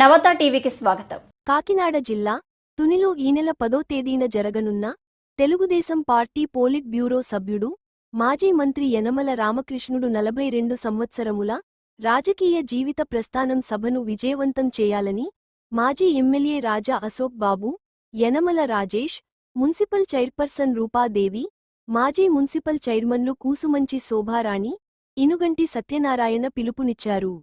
నవత టీవీకి స్వాగతం. కాకినాడ జిల్లా తునిలో ఈ నెల పదో తేదీన జరగనున్న తెలుగుదేశం పార్టీ పోలిట్ బ్యూరో సభ్యుడు మాజీ మంత్రి యనమల రామకృష్ణుడు నలభై రెండు సంవత్సరముల రాజకీయ జీవిత ప్రస్థానం సభను విజయవంతం చేయాలని మాజీ MLA Raja Ashok Babu Yanamala Rajesh municipal chairperson Roopadevi మాజీ మున్సిపల్ చైర్మన్లు కూసుమంచి శోభారాణి ఇనుగంటి సత్యనారాయణ పిలుపునిచ్చారు.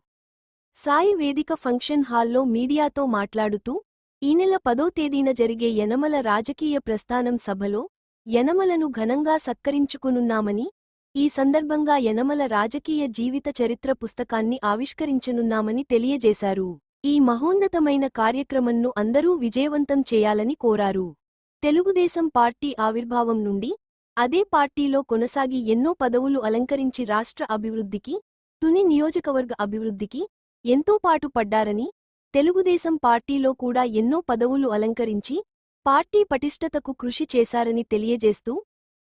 సాయి వేదిక ఫంక్షన్ హాల్లో మీడియాతో మాట్లాడుతూ ఈ నెల పదో తేదీన జరిగే యనమల రాజకీయ ప్రస్థానం సభలో యనమలను ఘనంగా సత్కరించుకునున్నామని ఈ సందర్భంగా యనమల రాజకీయ జీవిత చరిత్ర పుస్తకాన్ని ఆవిష్కరించనున్నామని తెలియజేశారు. ఈ మహోన్నతమైన కార్యక్రమంను అందరూ విజయవంతం చేయాలని కోరారు. తెలుగుదేశం పార్టీ ఆవిర్భావం నుండి అదే పార్టీలో కొనసాగి ఎన్నో పదవులు అలంకరించి రాష్ట్ర అభివృద్ధికి తుని నియోజకవర్గ అభివృద్ధికి ఎంతో పాటు పడ్డారని తెలుగుదేశం పార్టీలో కూడా ఎన్నో పదవులు అలంకరించి పార్టీ పటిష్టతకు కృషి చేశారని తెలియజేస్తూ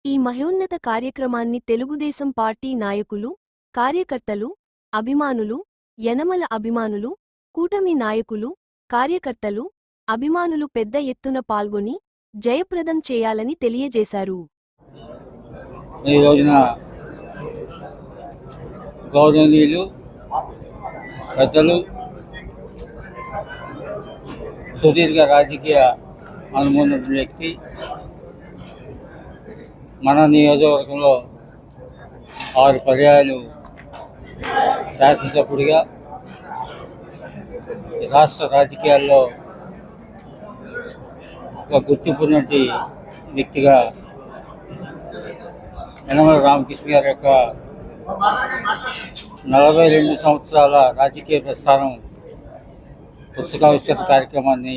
ఈ మహోన్నత కార్యక్రమాన్ని తెలుగుదేశం పార్టీ నాయకులు కార్యకర్తలు అభిమానులు యనమల అభిమానులు కూటమి నాయకులు కార్యకర్తలు అభిమానులు పెద్ద ఎత్తున పాల్గొని జయప్రదం చేయాలని తెలియజేశారు. ఈ రోజున గౌరవనీయులు పెద్దలు సుదీర్ఘ రాజకీయ అనుభవం ఉన్న వ్యక్తి. మన నియోజకవర్గంలో ఆరు పర్యాయాలు శాసనసభ్యుడిగా రాష్ట్ర రాజకీయాల్లో ఒక గుర్తింపున్నటి వ్యక్తిగా యనమల రామకృష్ణ గారి యొక్క నలభై రెండు సంవత్సరాల రాజకీయ ప్రస్థానం పుస్తకావిష్కరణ కార్యక్రమాన్ని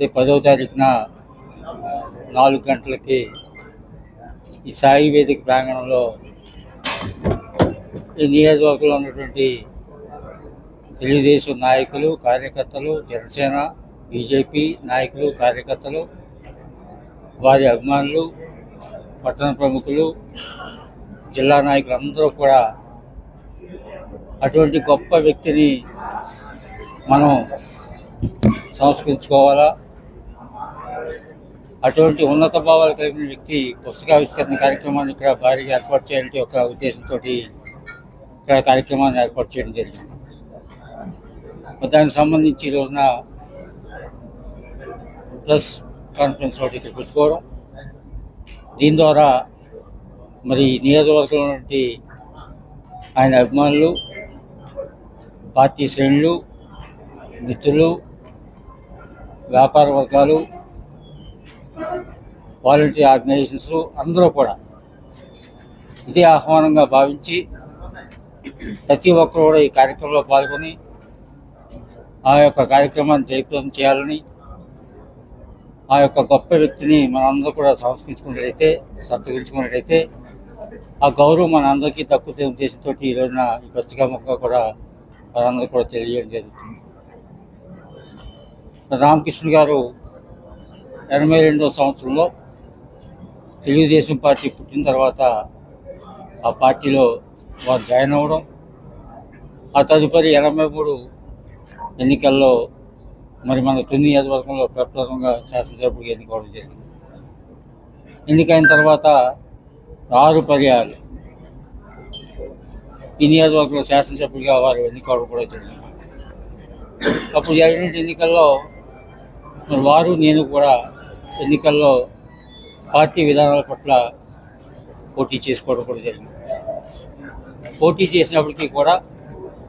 రేపు పదవ తారీఖున నాలుగు గంటలకి ఈ సాయి వేదిక ప్రాంగణంలో ఈ నియోజకవర్గంలో ఉన్నటువంటి తెలుగుదేశం నాయకులు కార్యకర్తలు జనసేన బీజేపీ నాయకులు కార్యకర్తలు వారి అభిమానులు పట్టణ ప్రముఖులు జిల్లా నాయకులు అందరూ కూడా అటువంటి గొప్ప వ్యక్తిని మనం సంస్కరించుకోవాలా? అటువంటి ఉన్నత భావాలు కలిగిన వ్యక్తి పుస్తకావిష్కరణ కార్యక్రమాన్ని ఇక్కడ భారీగా ఏర్పాటు చేయాలంటే ఒక ఉద్దేశంతో ఇక్కడ కార్యక్రమాన్ని ఏర్పాటు చేయడం జరిగింది. దానికి సంబంధించి ఈ రోజున ప్రెస్ కాన్ఫరెన్స్ ఒకటి ఇక్కడ పెట్టుకోవడం. దీని ద్వారా మరి నియోజకవర్గంలో ఉన్నటువంటి ఆయన అభిమానులు పార్టీ శ్రేణులు మిత్రులు వ్యాపార వర్గాలు వాలంటీర్ ఆర్గనైజేషన్స్ అందరూ కూడా ఇదే ఆహ్వానంగా భావించి ప్రతి ఒక్కరు కూడా ఈ కార్యక్రమంలో పాల్గొని ఆ యొక్క కార్యక్రమాన్ని జయప్రదం చేయాలని ఆ యొక్క గొప్ప వ్యక్తిని మనందరూ కూడా సంస్కరించుకున్నట్లయితే సత్కరించుకున్నట్లయితే ఆ గౌరవం మన అందరికీ తక్కువ ఉద్దేశంతో ఈ రోజున ఈ పత్రికా మొక్క కూడా మనందరికీ కూడా తెలియజేయడం జరుగుతుంది. రామకృష్ణ గారు ఎనభై రెండవ సంవత్సరంలో తెలుగుదేశం పార్టీ పుట్టిన తర్వాత ఆ పార్టీలో వారు జాయిన్ అవ్వడం ఆ తదుపరి ఎనభై మూడు ఎన్నికల్లో మరి మన తుని నియోజకవర్గంలో ప్రప్రథమంగా శాసనసభ్యుడిగా ఎన్నుకోవడం జరిగింది. ఎన్నికైన తర్వాత ఆరు పర్యాలు ఈ నియోజకవర్గంలో శాసనసభ్యుడిగా వారు ఎన్నికవడం కూడా జరిగింది అప్పుడు జరిగిన ఎన్నికల్లో వారు నేను కూడా ఎన్నికల్లో పార్టీ విధానాల పట్ల పోటీ చేసుకోవడం కూడా జరిగింది. పోటీ చేసినప్పటికీ కూడా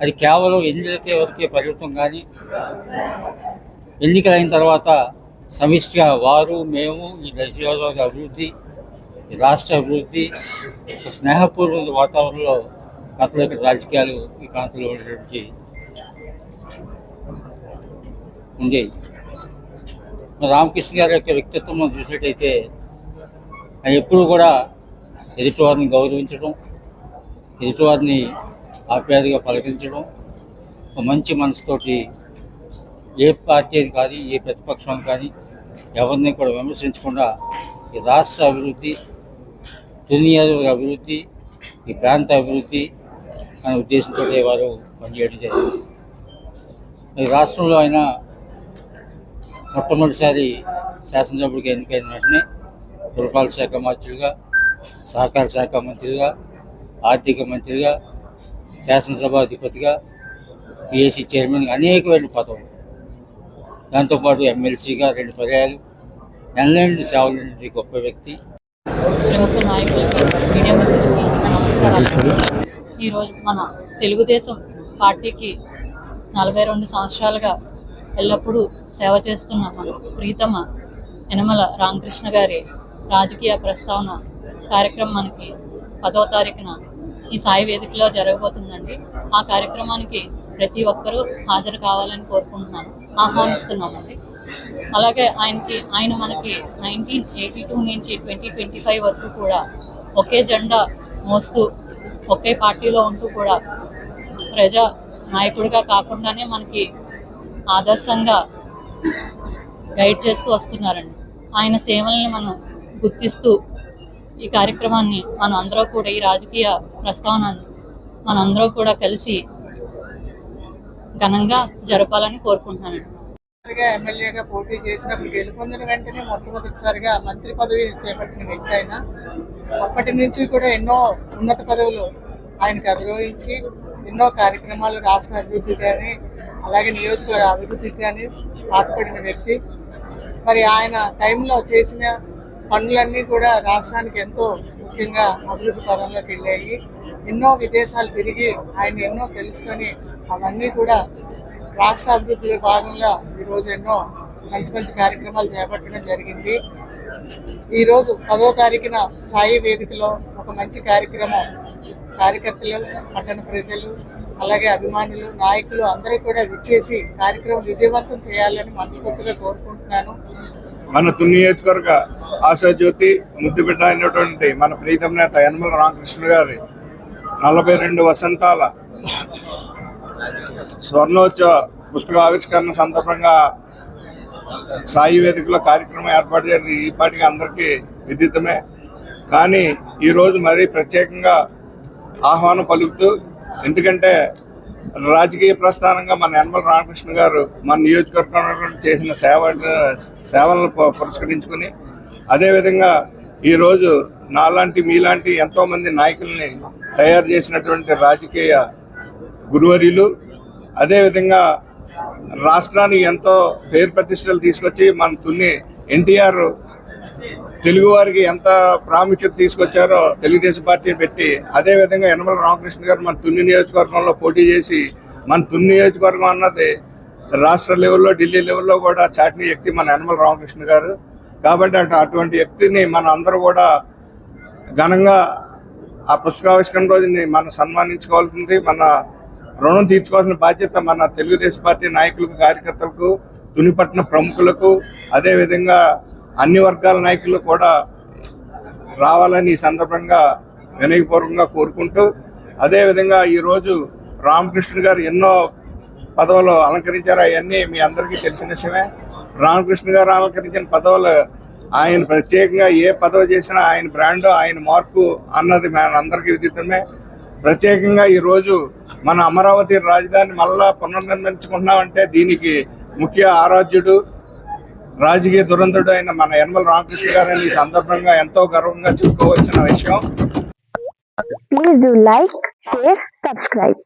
అది కేవలం ఎన్నికలకే వరకే పరిమితం కానీ ఎన్నికలైన తర్వాత సమిష్టిగా వారు మేము ఈ నియోజకవర్గ అభివృద్ధి రాష్ట్ర అభివృద్ధి స్నేహపూర్వక వాతావరణంలో గతంలో ఇక్కడ రాజకీయాలు ఈ ప్రాంతంలో ఉండేటువంటి ఉండేవి రామకృష్ణ గారి యొక్క వ్యక్తిత్వం మనం చూసినట్టయితే ఆయన ఎప్పుడూ కూడా ఎదుటివారిని గౌరవించడం ఎదుటివారిని ఆప్యాయతగా పలకరించడం ఒక మంచి మనసుతోటి ఏ పార్టీని కానీ ఏ ప్రతిపక్షం కానీ ఎవరిని కూడా విమర్శించకుండా ఈ రాష్ట్ర అభివృద్ధి దునియాల అభివృద్ధి ఈ ప్రాంత అభివృద్ధి అనే ఉద్దేశంతో వారు పనిచేయడం జరిగింది. ఈ రాష్ట్రంలో ఆయన మొట్టమొదటిసారి శాసనసభ్యుడికి ఎన్నికైన వెంటనే పురపాలక శాఖ మంత్రిగా సహకార శాఖ మంత్రిగా ఆర్థిక మంత్రిగా శాసనసభాధిపతిగా పిఎస్సి చైర్మన్ అనేకమైన పదవులు. దాంతోపాటు ఎమ్మెల్సీగా రెండు పర్యాలు ఎన్నెండు సేవలు గొప్ప వ్యక్తి. ప్రభుత్వ నాయకులకి మీడియా మిత్రులకి నమస్కారాలు. ఈరోజు మన తెలుగుదేశం పార్టీకి నలభై రెండు సంవత్సరాలుగా ఎల్లప్పుడూ సేవ చేస్తున్న మన ప్రీతమ యనమల రామకృష్ణ గారి రాజకీయ ప్రస్తావన కార్యక్రమం మనకి పదో తారీఖున ఈ సాయి వేదికలో జరగబోతుందండి. ఆ కార్యక్రమానికి ప్రతి ఒక్కరూ హాజరు కావాలని కోరుకుంటున్నాను. ఆహ్వానిస్తున్నామండి. అలాగే ఆయనకి ఆయన మనకి నైన్టీన్ ఎయిటీ టూ నుంచి ట్వంటీ ట్వంటీ ఫైవ్ వరకు కూడా ఒకే జెండా మోస్తూ ఒకే పార్టీలో ఉంటూ కూడా ప్రజా నాయకుడిగా కాకుండానే మనకి ఆదర్శంగా గైడ్ చేస్తూ వస్తున్నారండి. ఆయన సేవల్ని మనం గుర్తిస్తూ ఈ కార్యక్రమాన్ని మనం అందరూ కూడా ఈ రాజకీయ ప్రస్తావన మనందరూ కూడా కలిసి ఘనంగా జరపాలని కోరుకుంటున్నానండి. మంత్రిగా ఎమ్మెల్యేగా పోటీ చేసినప్పుడు గెలుపొందిన వెంటనే మొట్టమొదటిసారిగా మంత్రి పదవి చేపట్టిన వ్యక్తి ఆయన. అప్పటి నుంచి కూడా ఎన్నో ఉన్నత పదవులు ఆయనకు అధిరోహించి ఎన్నో కార్యక్రమాలు రాష్ట్ర అభివృద్ధి కానీ అలాగే నియోజకవర్గ అభివృద్ధికి కానీ పాటుపడిన వ్యక్తి. మరి ఆయన టైంలో చేసిన పనులన్నీ కూడా రాష్ట్రానికి ఎంతో ముఖ్యంగా అభివృద్ధి పదంలోకి వెళ్ళాయి. ఎన్నో విదేశాలు తిరిగి ఆయన ఎన్నో తెలుసుకొని అవన్నీ కూడా రాష్ట్ర అభివృద్ధిలో భాగంగా ఈరోజు ఎన్నో మంచి మంచి కార్యక్రమాలు చేపట్టడం జరిగింది. ఈరోజు పదో తారీఖున సాయి వేదికలో ఒక మంచి కార్యక్రమం కార్యకర్తలు పట్టణ ప్రజలు అలాగే అభిమానులు నాయకులు అందరూ కూడా విచ్చేసి కార్యక్రమం విజయవంతం చేయాలని మనస్ఫూర్తిగా కోరుకుంటున్నాను. మన తుని ఆశాజ్యోతి ముద్దుబిడ్డ అయినటువంటి మన ప్రీతం నేత యనమల రామకృష్ణ గారి నలభై రెండు వసంతాల స్వర్ణోత్సవ పుస్తక ఆవిష్కరణ సందర్భంగా సాయి వేదికలో కార్యక్రమం ఏర్పాటు చేసింది ఈపాటికి అందరికీ విదితమే. కానీ ఈరోజు మరీ ప్రత్యేకంగా ఆహ్వానం పలుకుతూ ఎందుకంటే రాజకీయ ప్రస్థానంగా మన యనమల రామకృష్ణ గారు మన నియోజకవర్గం చేసిన సేవ సేవలను పురస్కరించుకుని అదేవిధంగా ఈరోజు నాలాంటి మీలాంటి ఎంతోమంది నాయకుల్ని తయారు చేసినటువంటి రాజకీయ గురువర్యులు. అదేవిధంగా రాష్ట్రానికి ఎంతో పేరు ప్రతిష్టలు తీసుకొచ్చి మన తున్ని ఎన్టీఆర్ తెలుగువారికి ఎంత ప్రాముఖ్యత తీసుకొచ్చారో తెలుగుదేశం పార్టీ పెట్టి అదే విధంగా యనమల రామకృష్ణ గారు మన తున్ని నియోజకవర్గంలో పోటీ చేసి మన తున్ని నియోజకవర్గం అన్నది రాష్ట్ర లెవెల్లో ఢిల్లీ లెవెల్లో కూడా చాటిన వ్యక్తి మన యనమల రామకృష్ణ గారు. కాబట్టి అటు అటువంటి వ్యక్తిని మన అందరూ కూడా ఘనంగా ఆ పుస్తకావిష్కరణ రోజుని మనం సన్మానించుకోవాల్సింది మన రుణం తీర్చుకోవాల్సిన బాధ్యత మన తెలుగుదేశం పార్టీ నాయకులకు కార్యకర్తలకు తునిపట్న ప్రముఖులకు అదేవిధంగా అన్ని వర్గాల నాయకులు కూడా రావాలని ఈ సందర్భంగా వినయపూర్వకంగా కోరుకుంటూ అదేవిధంగా ఈరోజు రామకృష్ణ గారు ఎన్నో పదవులు అలంకరించారు. అవన్నీ మీ అందరికీ తెలిసిన విషయమే. రామకృష్ణ గారు అలంకరించిన పదవులు ఆయన ప్రత్యేకంగా ఏ పదవి చేసినా ఆయన బ్రాండ్ ఆయన మార్కు అన్నది మనందరికీ విదితమే. ప్రత్యేకంగా ఈరోజు మన అమరావతి రాజధాని మళ్ళా పునర్నిర్మించుకున్నామంటే దీనికి ముఖ్య ఆరాధ్యుడు రాజకీయ దురంధుడు అయిన మన యనమల రామకృష్ణ గారిని ఈ సందర్భంగా ఎంతో గర్వంగా చెప్పుకోవాల్సిన విషయం Please do like, share, subscribe.